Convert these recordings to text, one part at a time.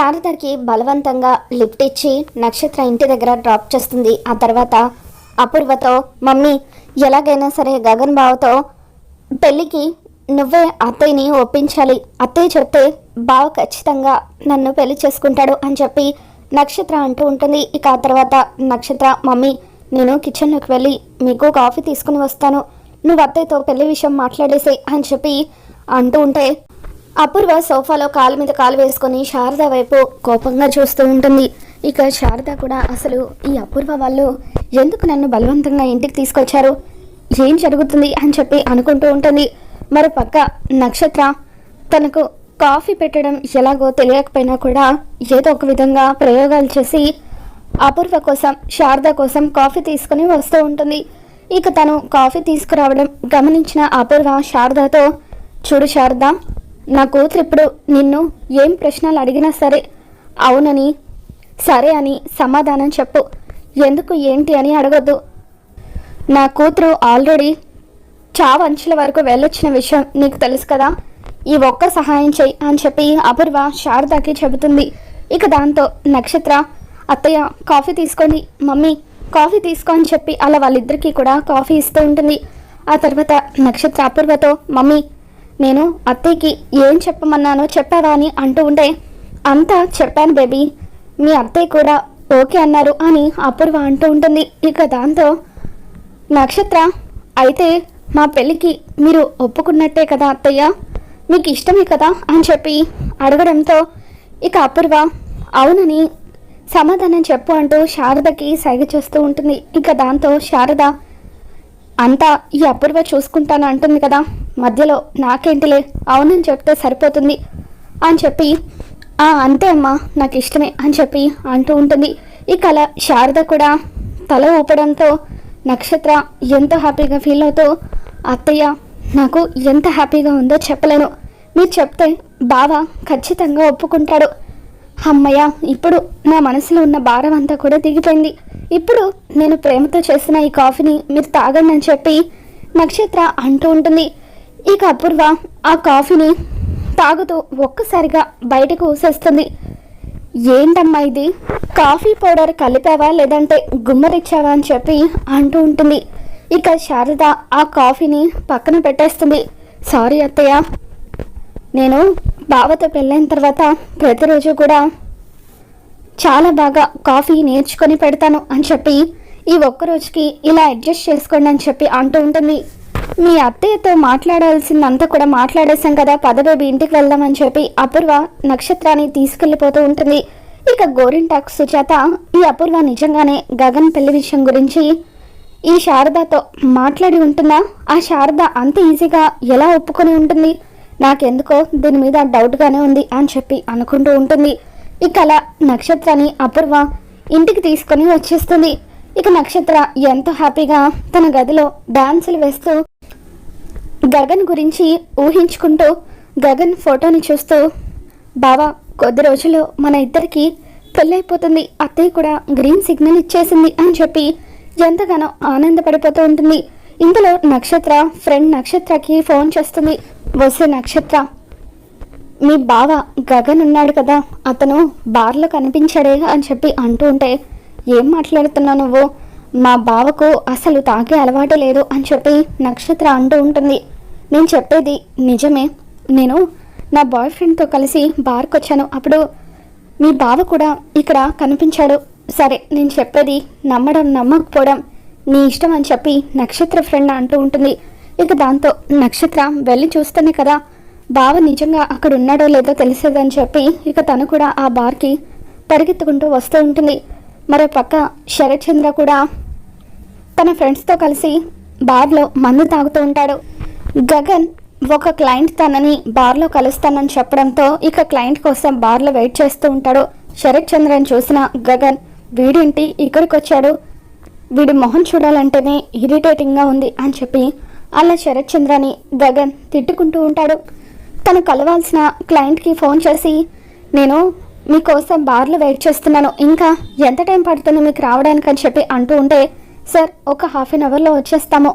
శారదకి బలవంతంగా లిఫ్ట్ ఇచ్చి నక్షత్ర ఇంటి దగ్గర డ్రాప్ చేస్తుంది. ఆ తర్వాత అపూర్వతో మమ్మీ ఎలాగైనా సరే గగన్ బావతో పెళ్ళికి నువ్వే అత్తయ్యని ఒప్పించాలి. అత్తయ్య చెప్తే బావ ఖచ్చితంగా నన్ను పెళ్ళి చేసుకుంటాడు అని చెప్పి నక్షత్ర అంటూ ఉంటుంది. ఇక ఆ తర్వాత నక్షత్ర మమ్మీ నేను కిచెన్లోకి వెళ్ళి మీకు కాఫీ తీసుకుని వస్తాను. నువ్వు అత్తయ్యతో పెళ్ళి విషయం మాట్లాడేసే అని చెప్పి అంటూ ఉంటే అపూర్వ సోఫాలో కాలు మీద కాలు వేసుకొని శారద వైపు కోపంగా చూస్తూ ఉంటుంది. ఇక శారద కూడా అసలు ఈ అపూర్వ వాళ్ళు ఎందుకు నన్ను బలవంతంగా ఇంటికి తీసుకొచ్చారు? ఏం జరుగుతుంది అని చెప్పి అనుకుంటూ ఉంటుంది. మరో పక్క నక్షత్ర తనకు కాఫీ పెట్టడం ఎలాగో తెలియకపోయినా కూడా ఏదో ఒక విధంగా ప్రయోగాలు చేసి అపూర్వ కోసం శారద కోసం కాఫీ తీసుకుని వస్తూ ఉంటుంది. ఇక తను కాఫీ తీసుకురావడం గమనించిన అపూర్వ శారదతో చూడు శారద నా కూతురు ఇప్పుడు నిన్ను ఏం ప్రశ్నలు అడిగినా సరే అవునని సరే అని సమాధానం చెప్పు. ఎందుకు ఏంటి అని అడగద్దు. నా కూతురు ఆల్రెడీ చావు అంచుల వరకు వెళ్ళొచ్చిన విషయం నీకు తెలుసు కదా? ఈ ఒక్క సహాయం చెయ్యి అని చెప్పి అపూర్వ శారదాకి చెబుతుంది. ఇక దాంతో నక్షత్ర అత్తయ్య కాఫీ తీసుకోండి మమ్మీ కాఫీ తీసుకో అని చెప్పి అలా వాళ్ళిద్దరికీ కూడా కాఫీ ఇస్తూ ఉంటుంది. ఆ తర్వాత నక్షత్ర అపూర్వతో మమ్మీ నేను అత్తయ్యకి ఏం చెప్పమన్నానో చెప్పావా అని అంటూ ఉంటే అంతా చెప్పాను బేబీ. మీ అత్తయ్య కూడా ఓకే అన్నారు అని అపూర్వ అంటూ ఉంటుంది. ఇక దాంతో నక్షత్ర అయితే మా పెళ్ళికి మీరు ఒప్పుకున్నట్టే కదా అత్తయ్య. మీకు ఇష్టమే కదా అని చెప్పి అడగడంతో ఇక అపూర్వ అవునని సమాధానం చెప్పు అంటూ శారదకి సైగ చేస్తూ ఉంటుంది. ఇక దాంతో శారద అంతా ఈ అపూర్వ చూసుకుంటాను అంటుంది కదా. మధ్యలో నాకేంటిలే? అవునని చెప్తే సరిపోతుంది అని చెప్పి "ఆ, అంతే అమ్మా నాకు ఇష్టమే అని చెప్పి అంటూ ఉంటుంది. ఇక అలా శారద కూడా తల ఊపడంతో నక్షత్ర ఎంతో హ్యాపీగా ఫీల్ అవుతూ అత్తయ్య నాకు ఎంత హ్యాపీగా ఉందో చెప్పలేను. మీరు చెప్తే బావ ఖచ్చితంగా ఒప్పుకుంటాడు. అమ్మయ్య ఇప్పుడు నా మనసులో ఉన్న భారం అంతా కూడా దిగిపోయింది. ఇప్పుడు నేను ప్రేమతో చేసిన ఈ కాఫీని మీరు తాగండి అని చెప్పి నక్షత్ర అంటూ ఉంటుంది. ఇక అపూర్వ ఆ కాఫీని తాగుతూ ఒక్కసారిగా బయటకు ఊసేస్తుంది ఏంటమ్మా ఇది? కాఫీ పౌడర్ కలిపావా లేదంటే గుమ్మరిచ్చావా? అని చెప్పి అంటూ ఉంటుంది. ఇక శారద ఆ కాఫీని పక్కన పెట్టేస్తుంది. సారీ అత్తయ్య నేను బావతో పెళ్ళైన తర్వాత ప్రతిరోజు కూడా చాలా బాగా కాఫీ నేర్చుకొని పెడతాను అని చెప్పి ఈ ఒక్క రోజుకి ఇలా అడ్జస్ట్ చేసుకోండి అని చెప్పి అంటూ ఉంటుంది. మీ అత్తయ్యతో మాట్లాడాల్సిందంతా కూడా మాట్లాడేశాం కదా. పదబేబీ ఇంటికి వెళ్దామని చెప్పి అపూర్వ నక్షత్రాన్ని తీసుకెళ్ళిపోతూ ఉంటుంది. ఇక గోరింటాక్ సుజాత ఈ అపూర్వ నిజంగానే గగన్ పెళ్ళి విషయం గురించి ఈ శారదతో మాట్లాడి ఉంటుందా? ఆ శారద అంత ఈజీగా ఎలా ఒప్పుకొని ఉంటుంది? నాకెందుకో దీని మీద డౌట్గానే ఉంది అని చెప్పి అనుకుంటూ ఉంటుంది. ఇక అలా నక్షత్రాన్ని అపూర్వ ఇంటికి తీసుకొని వచ్చేస్తుంది. ఇక నక్షత్ర ఎంతో హ్యాపీగా తన గదిలో డాన్సులు వేస్తూ గగన్ గురించి ఊహించుకుంటూ గగన్ ఫోటోని చూస్తూ బావా కొద్ది రోజుల్లో మన ఇద్దరికి పెళ్ళైపోతుంది. అత్తయ్య కూడా గ్రీన్ సిగ్నల్ ఇచ్చేసింది అని చెప్పి ఎంతగానో ఆనందపడిపోతూ ఉంటుంది. ఇంతలో నక్షత్ర ఫ్రెండ్ నక్షత్రకి ఫోన్ చేస్తుంది. వస్తే నక్షత్ర మీ బావ గగన్ ఉన్నాడు కదా. అతను బార్లో కనిపించాడే అని చెప్పి అంటూ ఉంటే ఏం మాట్లాడుతున్నావు నువ్వు? మా బావకు అసలు తాగే అలవాటే లేదు అని చెప్పి నక్షత్ర అంటూ ఉంటుంది. నేను చెప్పేది నిజమే. నేను నా బాయ్ ఫ్రెండ్తో కలిసి బార్కి వచ్చాను. అప్పుడు మీ బావ కూడా ఇక్కడ కనిపించాడు. సరే నేను చెప్పేది నమ్మడం నమ్మకపోవడం నీ ఇష్టం అని చెప్పి నక్షత్ర ఫ్రెండ్ అంటూ ఉంటుంది. ఇక దాంతో నక్షత్ర వెళ్ళి చూస్తేనే కదా బావ నిజంగా అక్కడ ఉన్నాడో లేదో తెలిసేదని చెప్పి ఇక తను కూడా ఆ బార్కి పరిగెత్తుకుంటూ వస్తూ ఉంటుంది. మరో పక్క శరత్చంద్ర కూడా తన ఫ్రెండ్స్తో కలిసి బార్లో మందు తాగుతూ ఉంటాడు. గగన్ ఒక క్లయింట్ తనని బార్లో కలుస్తానని చెప్పడంతో ఇక క్లయింట్ కోసం బార్లో వెయిట్ చేస్తూ ఉంటాడు. శరత్ చంద్రని చూసిన గగన్ వీడింటి ఇక్కడికి వచ్చాడు? వీడి మొహం చూడాలంటేనే ఇరిటేటింగ్గా ఉంది అని చెప్పి అలా శరత్ చంద్రని గగన్ తిట్టుకుంటూ ఉంటాడు. తను కలవాల్సిన క్లయింట్కి ఫోన్ చేసి నేను మీకోసం బార్లో వెయిట్ చేస్తున్నాను. ఇంకా ఎంత టైం పడుతుంది మీకు రావడానికి అని చెప్పి అంటూ ఉంటే సార్ ఒక హాఫ్ అన్ అవర్లో వచ్చేస్తాము.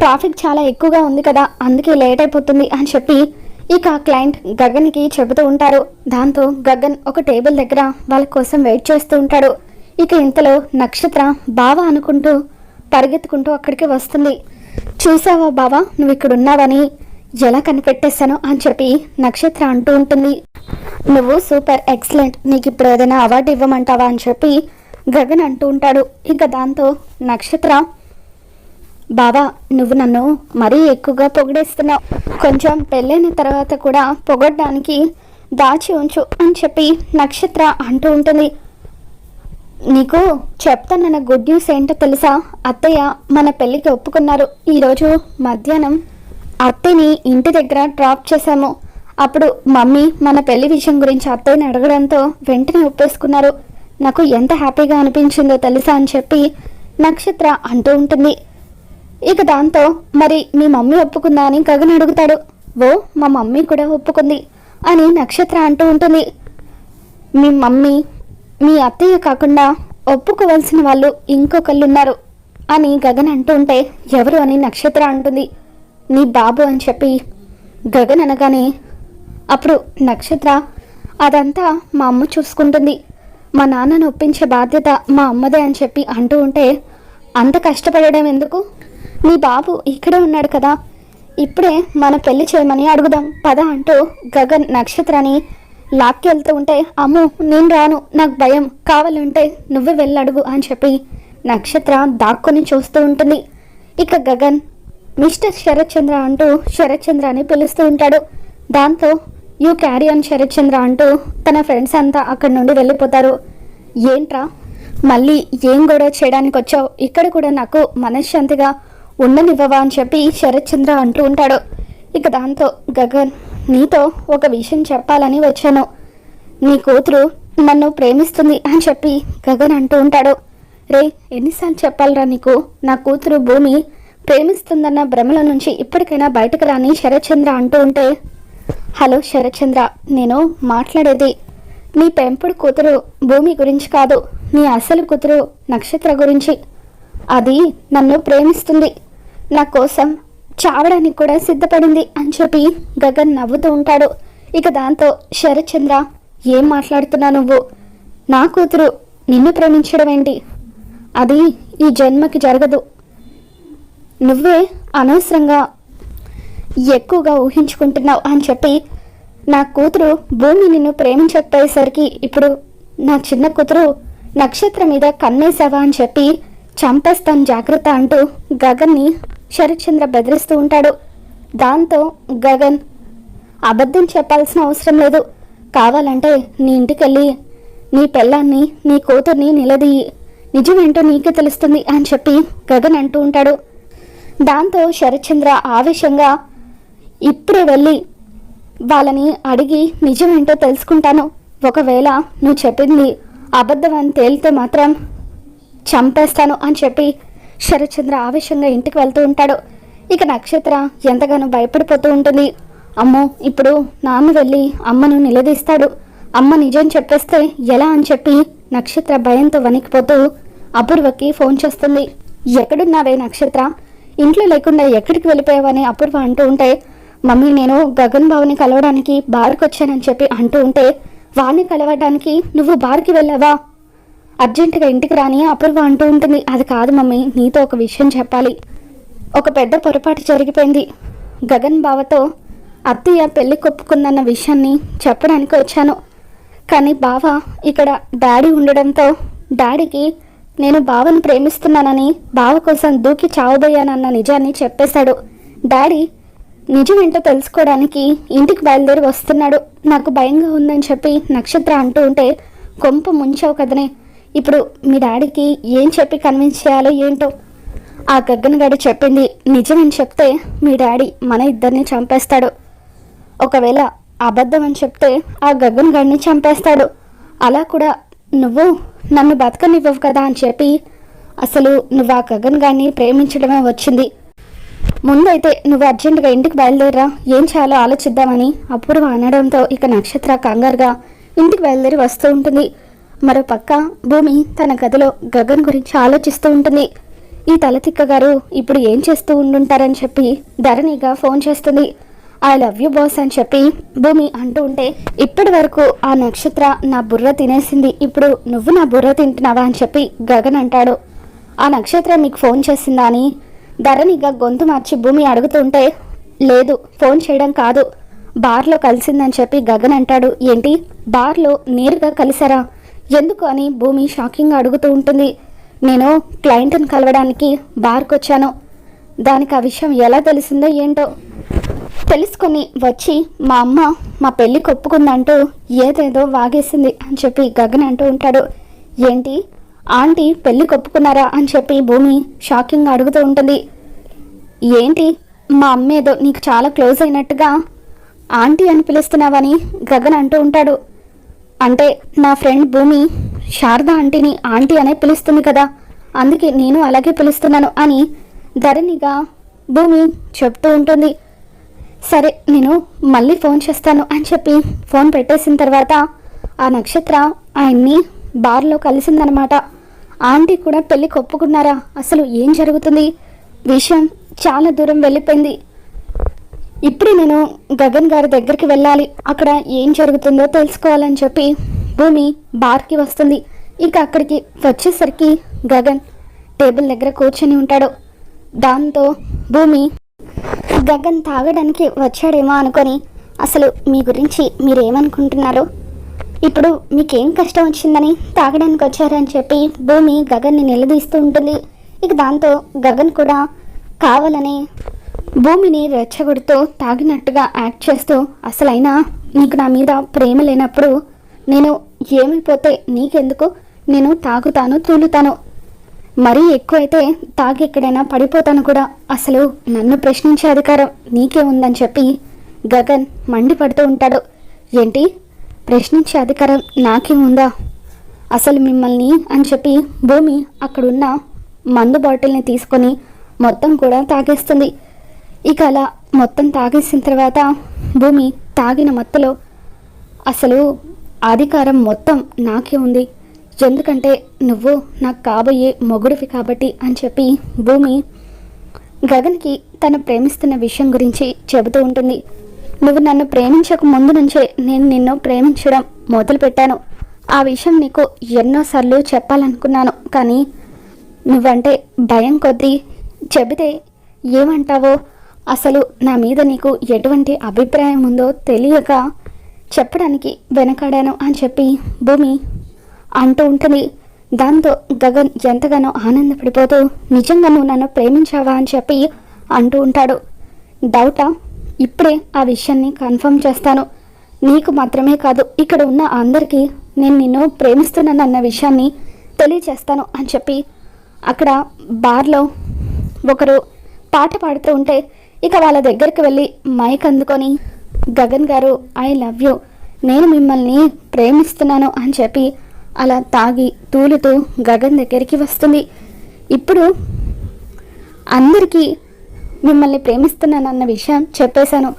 ట్రాఫిక్ చాలా ఎక్కువగా ఉంది కదా అందుకే లేట్ అయిపోతుంది అని చెప్పి ఇక క్లయింట్ గగన్కి చెబుతూ ఉంటారు. దాంతో గగన్ ఒక టేబుల్ దగ్గర వాళ్ళ కోసం వెయిట్ చేస్తూ ఉంటాడు. ఇక ఇంతలో నక్షత్ర బావ అనుకుంటూ పరిగెత్తుకుంటూ అక్కడికి వస్తుంది. చూసావా బావా నువ్వు ఇక్కడ ఉన్నావని ఎలా కనిపెట్టేశాను అని చెప్పి నక్షత్ర అంటూ ఉంటుంది. నువ్వు సూపర్ ఎక్సలెంట్ నీకు ఇప్పుడు ఏదైనా అవార్డు ఇవ్వమంటావా? అని చెప్పి గగన్ అంటూ ఉంటాడు. ఇక దాంతో నక్షత్ర బావా నువ్వు నన్ను మరీ ఎక్కువగా పొగిడేస్తున్నావు. కొంచెం పెళ్ళైన తర్వాత కూడా పొగడ్డానికి దాచి ఉంచు అని చెప్పి నక్షత్ర అంటూ ఉంటుంది. నీకు చెప్తానన్న గుడ్ న్యూస్ ఏంటో తెలుసా? అత్తయ్య మన పెళ్ళికి ఒప్పుకున్నారు. ఈరోజు మధ్యాహ్నం అత్తయ్యని ఇంటి దగ్గర డ్రాప్ చేశాము. అప్పుడు మమ్మీ మన పెళ్ళి విషయం గురించి అత్తయ్యని అడగడంతో వెంటనే ఒప్పేసుకున్నారు. నాకు ఎంత హ్యాపీగా అనిపించిందో తెలుసా అని చెప్పి నక్షత్ర అంటూ ఉంటుంది. ఇక దాంతో మరి మీ మమ్మీ ఒప్పుకుందా అని గగన్ అడుగుతాడు. ఓ మా మమ్మీ కూడా ఒప్పుకుంది అని నక్షత్ర అంటూ ఉంటుంది. మీ మమ్మీ మీ అత్తయ్య కాకుండా ఒప్పుకోవలసిన వాళ్ళు ఇంకొకళ్ళు ఉన్నారు అని గగన్ అంటూ ఉంటే ఎవరు అని నక్షత్ర అంటుంది. నీ బాబు అని చెప్పి గగన్ అనగానే అప్పుడు నక్షత్ర అదంతా మా అమ్మ చూసుకుంటుంది. మా నాన్నను ఒప్పించే బాధ్యత మా అమ్మదే అని చెప్పి అంటూ ఉంటే అంత కష్టపడడం ఎందుకు? నీ బాబు ఇక్కడే ఉన్నాడు కదా. ఇప్పుడే మన పెళ్ళి చేయమని అడుగుదాం పద అంటూ గగన్ నక్షత్రాన్ని లాక్కెళ్తూ ఉంటే అమ్ము నేను రాను నాకు భయం కావాలంటే నువ్వే వెళ్ళడుగు అని చెప్పి నక్షత్ర దాక్కుని చూస్తూ ఉంటుంది. ఇక గగన్ మిస్టర్ శరత్ చంద్ర అంటూ శరత్ చంద్ర అని పిలుస్తూ ఉంటాడు. దాంతో యూ క్యారీ ఆన్ శరత్చంద్ర అంటూ తన ఫ్రెండ్స్ అంతా అక్కడి నుండి వెళ్ళిపోతారు. ఏంట్రా? మళ్ళీ ఏం గొడవ చేయడానికి వచ్చావు? ఇక్కడ కూడా నాకు మనశ్శాంతిగా ఉండనివ్వవా అని చెప్పి శరత్చంద్ర అంటూ ఉంటాడు. ఇక దాంతో గగన్ నీతో ఒక విషయం చెప్పాలని వచ్చాను. నీ కూతురు నన్ను ప్రేమిస్తుంది అని చెప్పి గగన్ అంటూ ఉంటాడు. రే ఎన్నిసార్లు చెప్పాలరా నీకు? నా కూతురు భూమి ప్రేమిస్తుందన్న భ్రమల నుంచి ఇప్పటికైనా బయటకు రాని శరత్చంద్ర అంటూ ఉంటే హలో శరత్చంద్ర నేను మాట్లాడేది నీ పెంపుడు కూతురు భూమి గురించి కాదు నీ అసలు కూతురు నక్షత్ర గురించి. అది నన్ను ప్రేమిస్తుంది. నా కోసం చావడానికి కూడా సిద్ధపడింది అని చెప్పి గగన్ నవ్వుతూ ఉంటాడు. ఇక దాంతో శరత్చంద్ర ఏం మాట్లాడుతున్నా నువ్వు? నా కూతురు నిన్ను ప్రేమించడం ఏంటి? అది ఈ జన్మకి జరగదు. నువ్వే అనవసరంగా ఎక్కువగా ఊహించుకుంటున్నావు అని చెప్పి నా కూతురు భూమి నిన్ను ప్రేమించకపోయేసరికి ఇప్పుడు నా చిన్న కూతురు నక్షత్రం మీద కన్నేసావా అని చెప్పి చంపేస్తాను జాగ్రత్త అంటూ గగన్ని శరత్చంద్ర బెదిరిస్తూ ఉంటాడు. దాంతో గగన్ అబద్ధం చెప్పాల్సిన అవసరం లేదు. కావాలంటే నీ ఇంటికెళ్ళి నీ పెళ్ళాన్ని నీ కూతుర్ని నిలదీయి. నిజమేంటో నీకే తెలుస్తుంది అని చెప్పి గగన్ అంటూ ఉంటాడు. దాంతో శరత్చంద్ర ఆవేశంగా ఇప్పుడే వెళ్ళి వాళ్ళని అడిగి నిజమేంటో తెలుసుకుంటాను. ఒకవేళ నువ్వు చెప్పింది అబద్ధం అని తేలితే మాత్రం చంపేస్తాను అని చెప్పి శరత్చంద్ర ఆవేశంగా ఇంటికి వెళ్తూ ఉంటాడు. ఇక నక్షత్ర ఎంతగానో భయపడిపోతూ ఉంటుంది. అమ్మో ఇప్పుడు నాన్న వెళ్ళి అమ్మను నిలదీస్తాడు. అమ్మ నిజం చెప్పేస్తే ఎలా అని చెప్పి నక్షత్ర భయంతో వణికిపోతూ అపూర్వకి ఫోన్ చేస్తుంది. ఎక్కడున్నావే నక్షత్ర? ఇంట్లో లేకుండా ఎక్కడికి వెళ్ళిపోయావని అపూర్వ అంటూ ఉంటే మమ్మీ నేను గగన్ బాబుని కలవడానికి బార్కి వచ్చానని చెప్పి అంటూ ఉంటే వాడిని కలవడానికి నువ్వు బార్కి వెళ్ళావా? అర్జెంటుగా ఇంటికి రాని అపూర్వ అంటూ ఉంటుంది. అది కాదు మమ్మీ నీతో ఒక విషయం చెప్పాలి. ఒక పెద్ద పొరపాటు జరిగిపోయింది. గగన్ బావతో అత్తయ్య పెళ్ళి కొప్పుకుందన్న విషయాన్ని చెప్పడానికి వచ్చాను. కానీ బావ ఇక్కడ డాడీ ఉండడంతో డాడీకి నేను బావని ప్రేమిస్తున్నానని బావ కోసం దూకి చావబోయానన్న నిజాన్ని చెప్పేశాడు. డాడీ నిజమేంటో తెలుసుకోవడానికి ఇంటికి బయలుదేరి వస్తున్నాడు. నాకు భయంగా ఉందని చెప్పి నక్షత్ర అంటూ ఉంటే కొంప ముంచావు కదనే. ఇప్పుడు మీ డాడీకి ఏం చెప్పి కన్విన్స్ చేయాలో ఏంటో? ఆ గగ్గన గడి చెప్పింది నిజమని చెప్తే మీ డాడీ మన ఇద్దరిని చంపేస్తాడు. ఒకవేళ అబద్ధం అని చెప్తే ఆ గగ్గన్ గడిని చంపేస్తాడు. అలా కూడా నువ్వు నన్ను బతకనివ్వవు కదా అని చెప్పి అసలు నువ్వు ఆ గగన్ గారిని ప్రేమించడమే వచ్చింది. ముందైతే నువ్వు అర్జెంటుగా ఇంటికి బయలుదేరా. ఏం చేయాలో ఆలోచిద్దామని అపూర్వ అనడంతో ఇక నక్షత్ర కంగారుగా ఇంటికి బయలుదేరి వస్తూ ఉంటుంది. మరో పక్క భూమి తన గదిలో గగన్ గురించి ఆలోచిస్తూ ఉంటుంది. ఈ తలతిక్క గారు ఇప్పుడు ఏం చేస్తూ ఉండుంటారని చెప్పి ధరణిగా ఫోన్ చేస్తుంది. ఐ లవ్ యూ బాస్ అని చెప్పి భూమి అంటూ ఉంటే ఇప్పటి వరకు ఆ నక్షత్ర నా బుర్ర తినేసింది. ఇప్పుడు నువ్వు నా బుర్ర తింటున్నావా? అని చెప్పి గగన్ అంటాడు. ఆ నక్షత్రం మీకు ఫోన్ చేసిందా అని ధరణిగా గొంతు మార్చి భూమి అడుగుతుంటే లేదు ఫోన్ చేయడం కాదు. బార్లో కలిసిందని చెప్పి గగన్ అంటాడు. ఏంటి? బార్లో నేరుగా కలిసారా? ఎందుకు అని భూమి షాకింగ్గా అడుగుతూ ఉంటుంది. నేను క్లయింట్ని కలవడానికి బార్కు వచ్చాను దానికి ఆ విషయం ఎలా తెలిసిందో ఏంటో తెలుసుకొని వచ్చి మా అమ్మ మా పెళ్ళికి ఒప్పుకుందంటూ ఏదేదో వాగేసింది అని చెప్పి గగన్ అంటూ ఉంటాడు. ఏంటి? ఆంటీ పెళ్ళి కొప్పుకున్నారా అని చెప్పి భూమి షాకింగ్ అడుగుతూ ఉంటుంది. ఏంటి? మా అమ్మ ఏదో నీకు చాలా క్లోజ్ అయినట్టుగా ఆంటీ అని పిలుస్తున్నావని గగన్ అంటూ ఉంటాడు. అంటే నా ఫ్రెండ్ భూమి శారద ఆంటీని ఆంటీ అనే పిలుస్తుంది కదా అందుకే నేను అలాగే పిలుస్తున్నాను అని ధరణిగా భూమి చెప్తూ ఉంటుంది. సరే నేను మళ్ళీ ఫోన్ చేస్తాను అని చెప్పి ఫోన్ పెట్టేసిన తర్వాత ఆ నక్షత్ర ఆయన్ని బార్లో కలిసిందనమాట. ఆంటీ కూడా పెళ్ళి ఒప్పుకున్నారా అసలు ఏం జరుగుతుంది? విషయం చాలా దూరం వెళ్ళిపోయింది. ఇప్పుడే నేను గగన్ గారి దగ్గరికి వెళ్ళాలి. అక్కడ ఏం జరుగుతుందో తెలుసుకోవాలని చెప్పి భూమి బార్కి వస్తుంది. ఇక అక్కడికి వచ్చేసరికి గగన్ టేబుల్ దగ్గర కూర్చొని ఉంటాడు. దాంతో భూమి గగన్ తాగడానికి వచ్చాడేమో అనుకొని అసలు మీ గురించి మీరేమనుకుంటున్నారు? ఇప్పుడు మీకేం కష్టం వచ్చిందని తాగడానికి వచ్చారని చెప్పి భూమి గగన్ని నిలదీస్తూ ఉంటుంది. ఇక దాంతో గగన్ కూడా కావాలని భూమిని రెచ్చగొడుతూ తాగినట్టుగా యాక్ట్ చేస్తూ అసలైనా నీకు నా మీద ప్రేమ లేనప్పుడు నేను ఏమైపోతే నీకెందుకు? నేను తాగుతాను తూలుతాను. మరీ ఎక్కువైతే తాగి ఎక్కడైనా పడిపోతాను కూడా. అసలు నన్ను ప్రశ్నించే అధికారం నీకే ఉందని చెప్పి గగన్ మండిపడుతూ ఉంటాడు. ఏంటి? ప్రశ్నించే అధికారం నాకే ఉందా? అసలు మిమ్మల్ని అని చెప్పి భూమి అక్కడున్న మందు బాటిల్ని తీసుకొని మొత్తం కూడా తాగేస్తుంది. ఇక అలా మొత్తం తాగేసిన తర్వాత భూమి తాగిన మత్తులో అసలు అధికారం మొత్తం నాకే ఉంది. ఎందుకంటే నువ్వు నాకు కాబోయే మొగుడివి కాబట్టి అని చెప్పి భూమి గగన్కి తను ప్రేమిస్తున్న విషయం గురించి చెబుతూ ఉంటుంది. నువ్వు నన్ను ప్రేమించక ముందు నుంచే నేను నిన్ను ప్రేమించడం మొదలుపెట్టాను. ఆ విషయం నీకు ఎన్నోసార్లు చెప్పాలనుకున్నాను కానీ నువ్వంటే భయం కొద్దీ చెబితే ఏమంటావో అసలు నా మీద నీకు ఎటువంటి అభిప్రాయం ఉందో తెలియక చెప్పడానికి వెనకాడాను అని చెప్పి భూమి అంటూ ఉంటుంది. దాంతో గగన్ ఎంతగానో ఆనందపడిపోతూ నిజంగా నువ్వు నన్ను ప్రేమించావా? అని చెప్పి అంటూ ఉంటాడు. డౌటా? ఇప్పుడే ఆ విషయాన్ని కన్ఫర్మ్ చేస్తాను. నీకు మాత్రమే కాదు ఇక్కడ ఉన్న అందరికీ నేను నిన్ను ప్రేమిస్తున్నానన్న విషయాన్ని తెలియచేస్తాను అని చెప్పి అక్కడ బార్లో ఒకరు పాట పాడుతూ ఉంటే ఇక వాళ్ళ దగ్గరికి వెళ్ళి మైక్ అందుకొని గగన్ గారు ఐ లవ్ యూ. నేను మిమ్మల్ని ప్రేమిస్తున్నాను అని చెప్పి అలా తాగి తూలుతూ గగన్ దగ్గరికి వస్తుంది. ఇప్పుడు అందరికీ మిమ్మల్ని ప్రేమిస్తున్నానన్న విషయం చెప్పేశాను.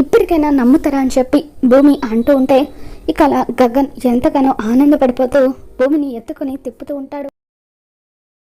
ఇప్పటికైనా నమ్ముతారా అని చెప్పి భూమి అంటూ ఉంటే ఇక అలా గగన్ ఎంతగానో ఆనందపడిపోతూ భూమిని ఎత్తుకొని తిప్పుతూ ఉంటాడు.